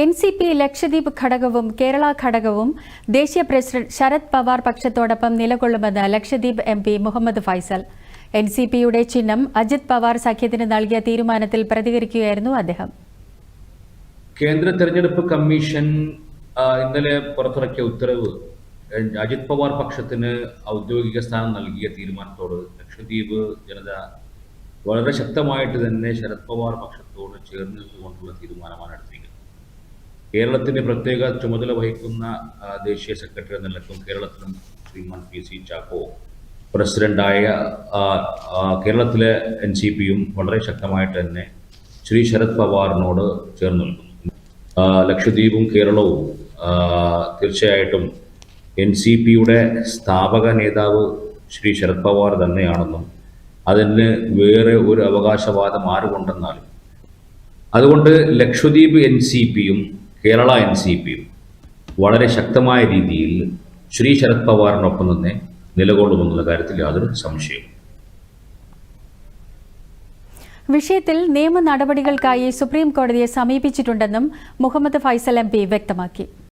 N C P Lakshadweep ഘടകവും കേരള ഘടകവും ദേശീയ പ്രസിഡന്റ് ശരത് പവാർ പക്ഷത്തോടൊപ്പം നിലകൊള്ളുമെന്ന് Lakshadweep M P Muhammad Faizal. N C പിയുടെ ചിഹ്നം അജിത് പവാർ സഖ്യത്തിന് നൽകിയ തീരുമാനത്തിൽ പ്രതികരിക്കുകയായിരുന്നു അദ്ദേഹം. കേന്ദ്ര തെരഞ്ഞെടുപ്പ് കമ്മീഷൻ ഇന്നലെ പുറത്തിറക്കിയ ഉത്തരവ് അജിത് പവാർ പക്ഷത്തിന് ഔദ്യോഗിക സ്ഥാനം നൽകിയ തീരുമാനത്തോട് ലക്ഷദ്വീപ് ജനത വളരെ ശക്തമായിട്ട് തന്നെ ശരത് പവാർ പക്ഷത്തോട് ചേർന്ന് നിന്നുകൊണ്ടുള്ള തീരുമാനമാണ് എടുത്തിരിക്കുന്നത്. കേരളത്തിന്റെ പ്രത്യേക ചുമതല വഹിക്കുന്ന ദേശീയ സെക്രട്ടറി എന്ന നിലക്കും കേരളത്തിലും ശ്രീമാൻ പി സി ചാക്കോ പ്രസിഡന്റായ കേരളത്തിലെ എൻ സി പിയും വളരെ ശക്തമായിട്ട് തന്നെ ശ്രീ ശരത് പവാറിനോട് ചേർന്ന് നിൽക്കുന്നു. ലക്ഷദ്വീപും കേരളവും തീർച്ചയായിട്ടും എൻ സി പിയുടെ സ്ഥാപക നേതാവ് ശ്രീ ശരത് പവാർ തന്നെയാണെന്നും അതിന് വേറെ ഒരു അവകാശവാദം ആരുകൊണ്ടെന്നാലും അതുകൊണ്ട് ലക്ഷദ്വീപ് എൻ സി പിയും കേരള എൻ സി പിയും വളരെ ശക്തമായ രീതിയിൽ ശ്രീ ശരത് പവാറിനൊപ്പം തന്നെ നിലകൊള്ളുമെന്നുള്ള കാര്യത്തിൽ യാതൊരു സംശയവും വിഷയത്തിൽ നിയമ നടപടികൾക്കായി സുപ്രീം കോടതിയെ സമീപിച്ചിട്ടുണ്ടെന്നും മുഹമ്മദ് ഫൈസൽ എം വ്യക്തമാക്കി.